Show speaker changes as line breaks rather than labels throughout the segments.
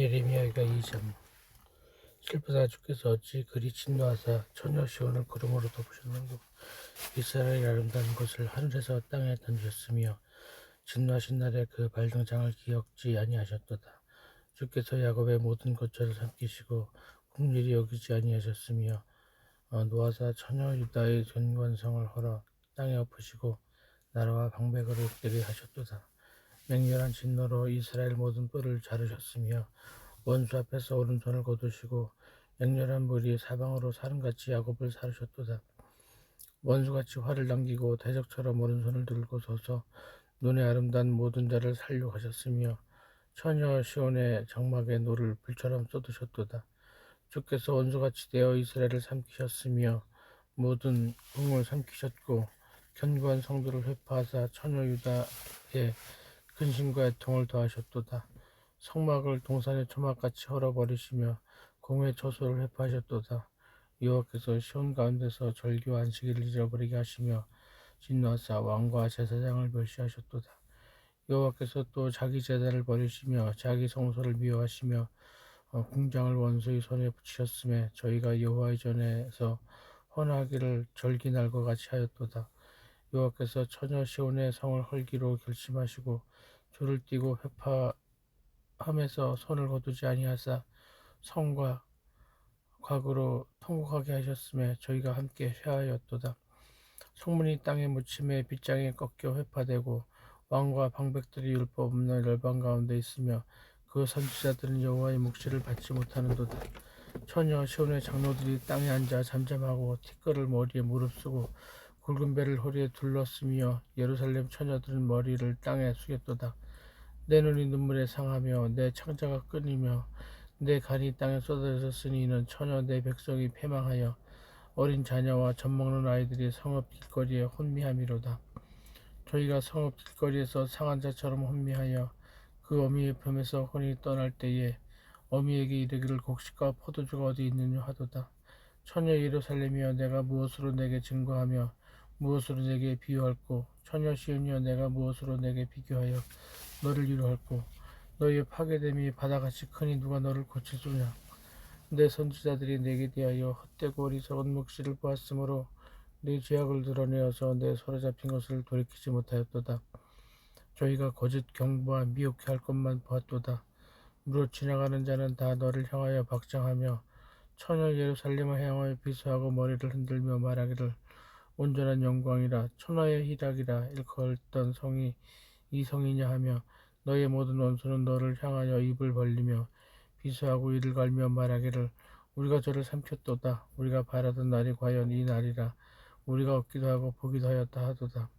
예레미야가 2장 슬프다 주께서 어찌 그리 진노하사 처녀 시온을 구름으로 덮으셨는고? 이스라엘이 아름다운 것을 하늘에서 땅에 던졌으며 진노하신 날에 그 발등장을 기억지 아니하셨도다. 주께서 야곱의 모든 것들을 삼키시고 국률이 여기지 아니하셨으며 어, 노아사 처녀 유다의 견관성을 헐어 땅에 엎으시고 나라와 방백을 옥되게 하셨도다 맹렬한 진노로 이스라엘 모든 뿔을 자르셨으며 원수 앞에서 오른손을 거두시고 맹렬한 물이 사방으로 사름같이 야곱을 사르셨도다. 원수같이 활을 당기고 대적처럼 오른손을 들고 서서 눈에 아름다운 모든 자를 살육하셨으며 처녀 시온의 장막에 노를 불처럼 쏟으셨도다. 주께서 원수같이 되어 이스라엘을 삼키셨으며 모든 궁을 삼키셨고 견고한 성도를 회파하사 처녀 유다의 근심과 애통을 더하셨도다. 성막을 동산의 초막같이 헐어버리시며 공의 처소를 회파하셨도다. 여호와께서 시온 가운데서 절기와 안식일을 잃어버리게 하시며 진노하사 왕과 제사장을 멸시하셨도다. 여호와께서 또 자기 제단을 버리시며 자기 성소를 미워하시며 어, 궁장을 원수의 손에 붙이셨음에 저희가 여호와의 전에서 헌하기를 절기 날과 같이 하였도다. 여호와께서 처녀 시온의 성을 헐기로 결심하시고 줄을 띠고 회파함에서 손을 거두지 아니하사 성과 과거로 통곡하게 하셨음에 저희가 함께 회하였도다. 성문이 땅에 묻힘에 빗장에 꺾여 회파되고 왕과 방백들이 율법 없는 열방 가운데 있으며 그 선지자들은 여호와의 묵시를 받지 못하는도다. 처녀 시온의 장로들이 땅에 앉아 잠잠하고 티끌을 머리에 무릅쓰고 굵은 배를 허리에 둘렀으며 예루살렘 처녀들은 머리를 땅에 숙였도다. 내 눈이 눈물에 상하며 내 창자가 끊이며 내 간이 땅에 쏟아졌으니 이는 처녀 내 백성이 패망하여 어린 자녀와 젖먹는 아이들이 성읍 길거리에 혼미함이로다. 저희가 성읍 길거리에서 상한 자처럼 혼미하여 그 어미의 품에서 혼이 떠날 때에 어미에게 이르기를 곡식과 포도주가 어디 있느냐 하도다. 처녀 예루살렘이여 내가 무엇으로 내게 증거하며 무엇으로 내게 비유할꼬? 처녀 시온이여 내가 무엇으로 내게 비교하여 너를 위로할꼬? 너희의 파괴됨이 바다같이 크니 누가 너를 고칠 수냐? 내 선지자들이 내게 대하여 헛되고 어리석은 묵시를 보았으므로 네 죄악을 드러내어서 내 손에 잡힌 것을 돌이키지 못하였도다. 저희가 거짓 경보와 미혹해 할 것만 보았도다. 무로 지나가는 자는 다 너를 향하여 박장하며 처녀 예루살렘을 향하여 비수하고 머리를 흔들며 말하기를 온전한 영광이라 천하의 희락이라 일컬던 성이 이 성이냐 하며 너의 모든 원수는 너를 향하여 입을 벌리며 비수하고 이를 갈며 말하기를 우리가 저를 삼켰도다. 우리가 바라던 날이 과연 이 날이라 우리가 얻기도 하고 보기도 하였다 하도다.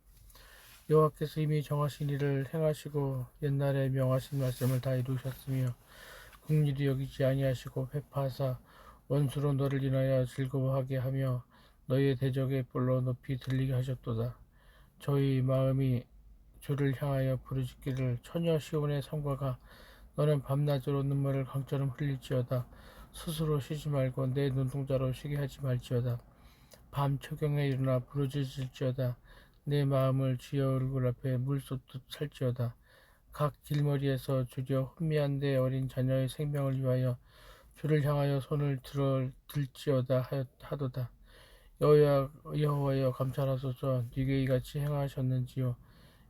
여호와께서 이미 정하신 일을 행하시고 옛날에 명하신 말씀을 다 이루셨으며 국리도 여기지 아니하시고 회파하사 원수로 너를 인하여 즐거워하게 하며 너희의 대적의 뿔로 높이 들리게 하셨도다. 저희 마음이 주를 향하여 부르짖기를 처녀 시온의 성과가 너는 밤낮으로 눈물을 강처럼 흘릴지어다. 스스로 쉬지 말고 내 눈동자로 쉬게 하지 말지어다. 밤 초경에 일어나 부르짖을지어다. 내 마음을 주의 얼굴 앞에 물 쏟듯 살지어다. 각 길머리에서 주려 혼미한 데 어린 자녀의 생명을 위하여 주를 향하여 손을 들어 들지어다 하도다. 여호와 여호와여 감찰하소서. 네게 이같이 행하셨는지요?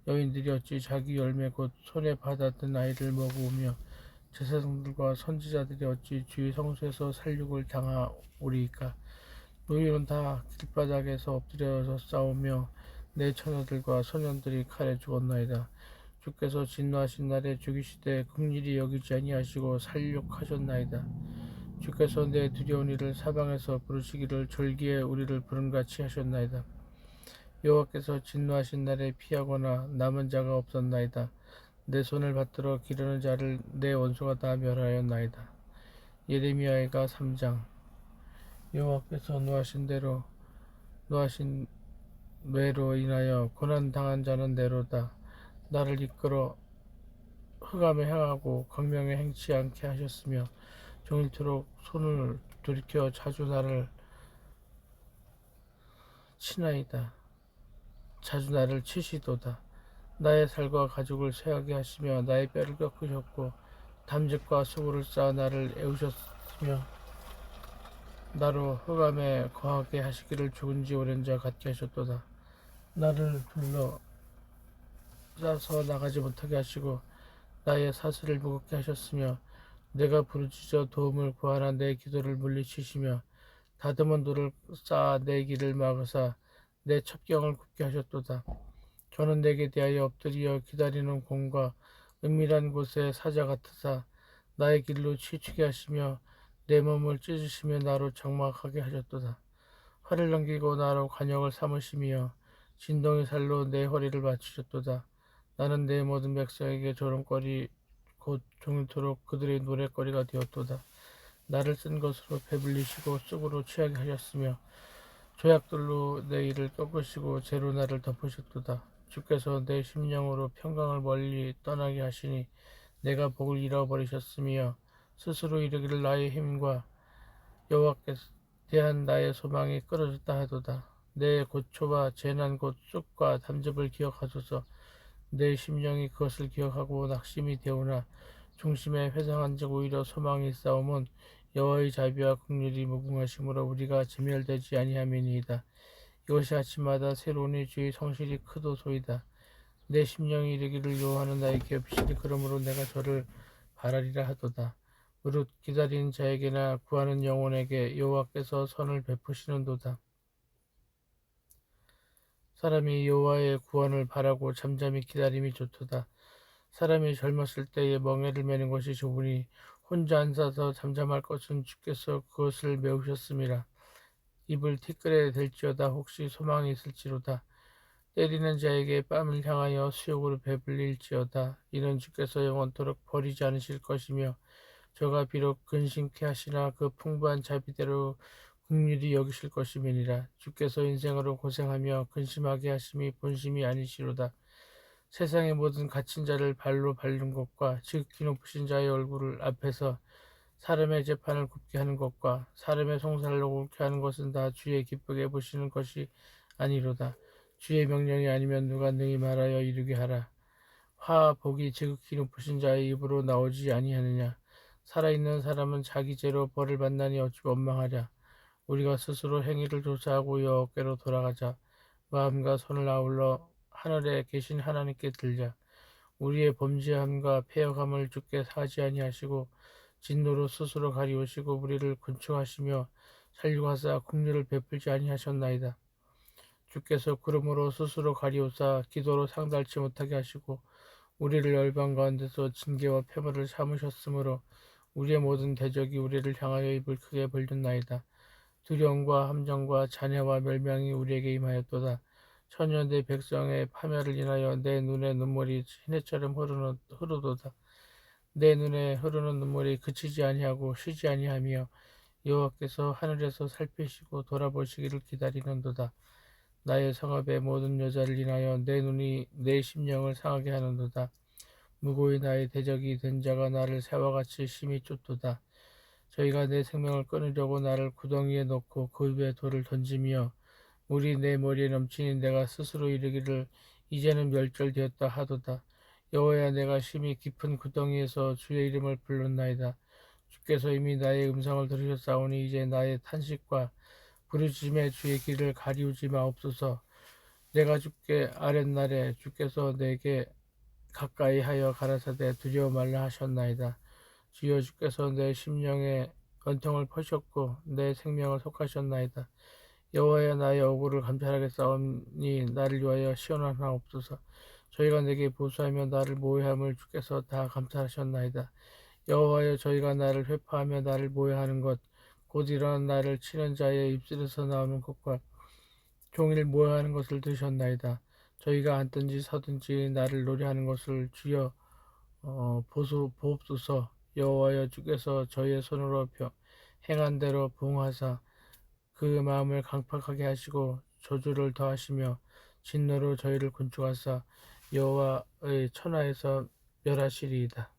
여인들이 어찌 자기 열매 곧 손에 받았던 아이를 먹으며 제사장들과 선지자들이 어찌 주의 성소에서 살육을 당하오리이까? 너희는 다 길바닥에서 엎드려서 싸우며 내 처녀들과 소년들이 칼에 죽었나이다. 주께서 진노하신 날에 죽이시되 극일이 여기지 아니하시고 살육하셨나이다 주께서 내 두려운 일을 사방에서 부르시기를 절기에 우리를 부름같이 하셨나이다. 여호와께서 진노하신 날에 피하거나 남은 자가 없었나이다. 내 손을 받들어 기르는 자를 내 원수가 다 멸하였나이다. 예레미야가 3장 여호와께서 노하신 대로 노하신 뇌로 인하여 고난 당한 자는 내로다. 나를 이끌어 흑암에 향하고 광명에 행치 않게 하셨으며 종일토록 손을 돌이켜 자주 나를 치나이다. 자주 나를 치시도다. 나의 살과 가죽을 쇠하게 하시며 나의 뼈를 꺾으셨고 담즙과 수고를 쌓아 나를 애우셨으며 나로 흑암에 거하게 하시기를 죽은 지 오랜 자 같게 하셨도다. 나를 불러 싸서 나가지 못하게 하시고 나의 사슬을 무겁게 하셨으며 내가 부르짖어 도움을 구하나 내 기도를 물리치시며 다듬은 돌을 쌓아 내 길을 막으사 내 첩경을 굽게 하셨도다. 저는 내게 대하여 엎드려 기다리는 공과 은밀한 곳에 사자 같으사 나의 길로 치추게 하시며 내 몸을 찢으시며 나로 장막하게 하셨도다. 활을 넘기고 나로 관역을 삼으시며 진동의 살로 내 허리를 맞추셨도다. 나는 내 모든 백성에게 조롱거리 곧 종일토록 그들의 노랫거리가 되었도다. 나를 쓴 것으로 배불리시고 쑥으로 취하게 하셨으며 조약들로 내 일을 꺾으시고 죄로 나를 덮으셨도다. 주께서 내 심령으로 평강을 멀리 떠나게 하시니 내가 복을 잃어버리셨으며 스스로 이르기를 나의 힘과 여호와께 대한 나의 소망이 끊어졌다 하도다. 내 고초와 재난 곧 쑥과 담즙을 기억하소서. 내 심령이 그것을 기억하고 낙심이 되오나 중심에 회상한즉 오히려 소망이 싸움은 여호와의 자비와 긍휼이 무궁하심으로 우리가 제멸되지 아니함이니이다. 이것이 아침마다 새로우니 주의 성실이 크도소이다. 내 심령이 이르기를 요하는 나의 기업시니 그러므로 내가 저를 바라리라 하도다. 무릇 기다리는 자에게나 구하는 영혼에게 여호와께서 선을 베푸시는도다. 사람이 여호와의 구원을 바라고 잠잠히 기다림이 좋도다. 사람이 젊었을 때에 멍에를 매는 것이 좋으니 혼자 앉아서 잠잠할 것은 주께서 그것을 메우셨음이라. 입을 티끌에 댈지어다 혹시 소망이 있을지로다. 때리는 자에게 뺨을 향하여 수욕으로 배불릴지어다. 이는 주께서 영원토록 버리지 않으실 것이며 저가 비록 근심케 하시나 그 풍부한 자비대로 국률이 여기실 것임이니라. 주께서 인생으로 고생하며 근심하게 하심이 본심이 아니시로다. 세상의 모든 갇힌 자를 발로 밟는 것과 지극히 높으신 자의 얼굴을 앞에서 사람의 재판을 굽게 하는 것과 사람의 송사를 옳게 하는 것은 다 주의 기쁘게 보시는 것이 아니로다. 주의 명령이 아니면 누가 능히 말하여 이르게 하라. 화 복이 지극히 높으신 자의 입으로 나오지 아니하느냐. 살아있는 사람은 자기 죄로 벌을 받나니 어찌 원망하랴. 우리가 스스로 행위를 조사하고 여호께로 돌아가자. 마음과 손을 아울러 하늘에 계신 하나님께 들자. 우리의 범죄함과 폐역함을 주께 사지 아니하시고 진노로 스스로 가리우시고 우리를 건축하시며 살육하사 국류를 베풀지 아니하셨나이다. 주께서 그러므로 스스로 가리우사 기도로 상달치 못하게 하시고 우리를 열방 가운데서 징계와 폐물을 삼으셨으므로 우리의 모든 대적이 우리를 향하여 입을 크게 벌렸나이다. 두려움과 함정과 잔해와 멸망이 우리에게 임하였도다. 내 백성의 파멸을 인하여 내 눈에 눈물이 시내처럼 흐르는, 흐르도다. 내 눈에 흐르는 눈물이 그치지 아니하고 쉬지 아니하며 여호와께서 하늘에서 살피시고 돌아보시기를 기다리는도다. 나의 성읍의 모든 여자를 인하여 내 눈이 내 심령을 상하게 하는도다. 무고히 나의 대적이 된 자가 나를 새와 같이 심히 쫓도다. 저희가 내 생명을 끊으려고 나를 구덩이에 넣고 그 위에 돌을 던지며 물이 내 머리에 넘치니 내가 스스로 이르기를 이제는 멸절되었다 하도다. 여호야 내가 심히 깊은 구덩이에서 주의 이름을 불렀나이다. 주께서 이미 나의 음성을 들으셨사오니 이제 나의 탄식과 부르짖음에 주의 길을 가리우지 마옵소서. 내가 주께 아랫날에 주께서 내게 가까이 하여 가라사대 두려워 말라 하셨나이다. 주여 주께서 내 심령에 원통을 퍼셨고 내 생명을 속하셨나이다. 여호와여 나의 억울을 감찰하게 싸우니 나를 위하여 시원하옵소서. 저희가 내게 보수하며 나를 모해함을 주께서 다 감찰하셨나이다. 여호와여 저희가 나를 회파하며 나를 모해하는 것, 곧 이러한 나를 치는 자의 입술에서 나오는 것과 종일 모해하는 것을 들으셨나이다. 저희가 앉든지 서든지 나를 노래하는 것을 주여 어, 보수 보옵소서. 여호와여 주께서 저희의 손으로 펴 행한 대로 부응하사 그 마음을 강팍하게 하시고 저주를 더하시며 진노로 저희를 군축하사 여호와의 천하에서 멸하시리이다.